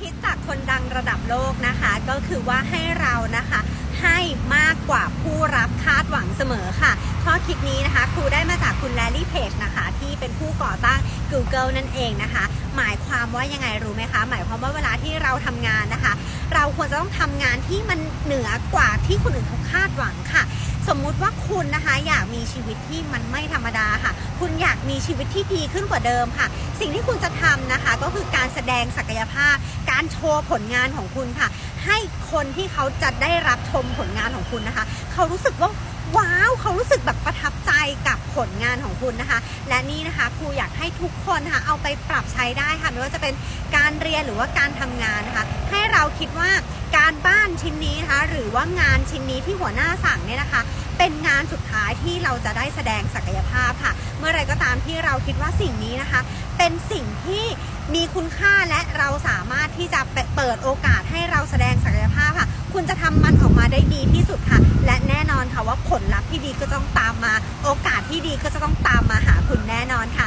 คิดจากคนดังระดับโลกนะคะ ก็คือว่าให้เรานะคะ ให้มากกว่าผู้รับคาดหวังเสมอค่ะ ข้อคิดนี้นะคะครูได้มาจากคุณแลลี่เพจนะคะ ที่เป็นผู้ก่อตั้ง Google นั่นเองนะคะ หมายความว่ายังไงรู้ไหมคะ หมายความว่าเวลาที่เราทำงานนะคะ เราควรจะต้องทำงานที่มันเหนือกว่าที่คนอื่นเขาคาดหวังค่ะสมมุติว่าคุณนะคะอยากมีชีวิตที่มันไม่ธรรมดาค่ะ คุณอยากมีชีวิตที่ดีขึ้นกว่าเดิมค่ะ สิ่งที่คุณจะทำนะคะ ก็คือการแสดงศักยภาพ การโชว์ผลงานของคุณค่ะ ให้คนที่เขาจะได้รับชมผลงานของคุณนะคะ เขารู้สึกว่าว้าวเขารู้สึกแบบประทับใจกับผลงานของคุณนะคะ และนี่นะคะครูอยากให้ทุกคนนะคะเอาไปปรับใช้ได้ค่ะไม่ว่าจะเป็นการเรียนหรือว่าการทำงานนะคะ ให้เราคิดว่าการบ้านชิ้นนี้นะคะ หรือว่างานชิ้นนี้ที่หัวหน้าสั่งเนี่ยนะคะ เป็นงานสุดท้ายที่เราจะได้แสดงศักยภาพค่ะ เมื่อไรก็ตามที่เราคิดว่าสิ่งนี้นะคะ เป็นสิ่งที่ มีคุณค่าและเราสามารถที่จะเปิดโอกาสให้เราแสดงศักยภาพค่ะ คุณจะทำมันออกมาได้ดีที่สุดค่ะ และแน่นอนค่ะว่าผลลัพธ์ที่ดีก็ต้องตามมา โอกาสที่ดีก็จะต้องตามมาหาคุณแน่นอนค่ะ